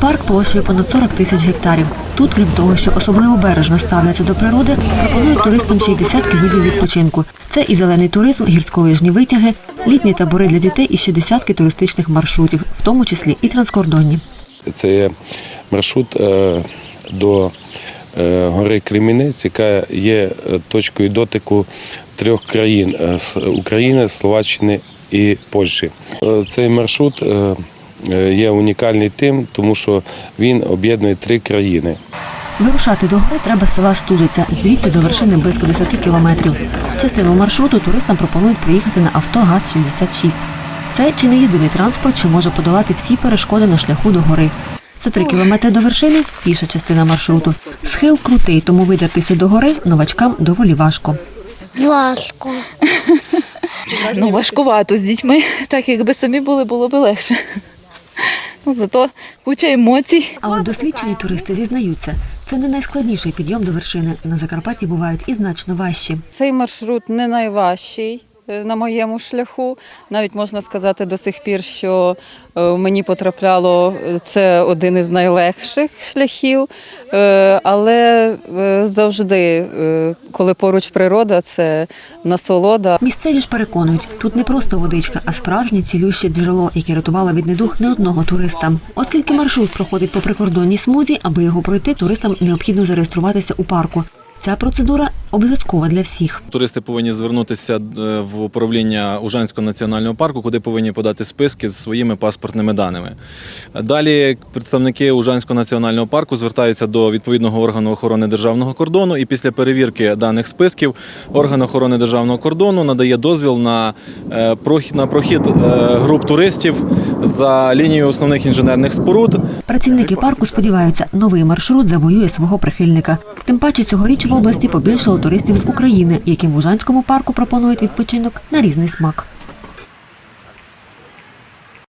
Парк площею понад 40 тисяч гектарів. Тут, крім того, що особливо бережно ставляться до природи, пропонують туристам ще й десятки видів відпочинку. Це і зелений туризм, гірськолижні витяги, літні табори для дітей і ще десятки туристичних маршрутів, в тому числі і транскордонні. Це є маршрут е, до е, гори Кремінець, яка є е, точкою дотику трьох країн України, Словаччини і Польщі. Цей маршрут є унікальний тим, тому що він об'єднує три країни. Вирушати до гори треба з села Стужиця, звідти до вершини близько 10 кілометрів. Частину маршруту туристам пропонують проїхати на авто ГАЗ-66. Це чи не єдиний транспорт, що може подолати всі перешкоди на шляху до гори. За три кілометри до вершини піша частина маршруту. Схил крутий, тому видертися до гори новачкам доволі важко. Важко. Ну, важкувато з дітьми. Так, якби самі були, було б легше. Ну, зато куча емоцій. А от досвідчені туристи зізнаються, це не найскладніший підйом до вершини. На Закарпатті бувають і значно важчі. Цей маршрут не найважчий на моєму шляху. Навіть можна сказати до сих пір, що е, мені потрапляло е, це один із найлегших шляхів. Е, Але е, завжди, е, коли поруч природа, це насолода. Місцеві ж переконують, тут не просто водичка, а справжнє цілюще джерело, яке рятувало від недух не одного туриста. Оскільки маршрут проходить по прикордонній смузі, аби його пройти, туристам необхідно зареєструватися у парку. Ця процедура обов'язкова для всіх. Туристи повинні звернутися е, в управління Ужанського національного парку, куди повинні подати списки з своїми паспортними даними. Далі представники Ужанського національного парку звертаються до відповідного органу охорони державного кордону, і після перевірки даних списків орган охорони державного кордону надає дозвіл на е, прохід на прохід е, груп туристів за лінією основних інженерних споруд. Працівники парку сподіваються, новий маршрут завоює свого прихильника. Тим паче цьогоріч в області побільшало туристів з України, яким в Ужанському парку пропонують відпочинок на різний смак.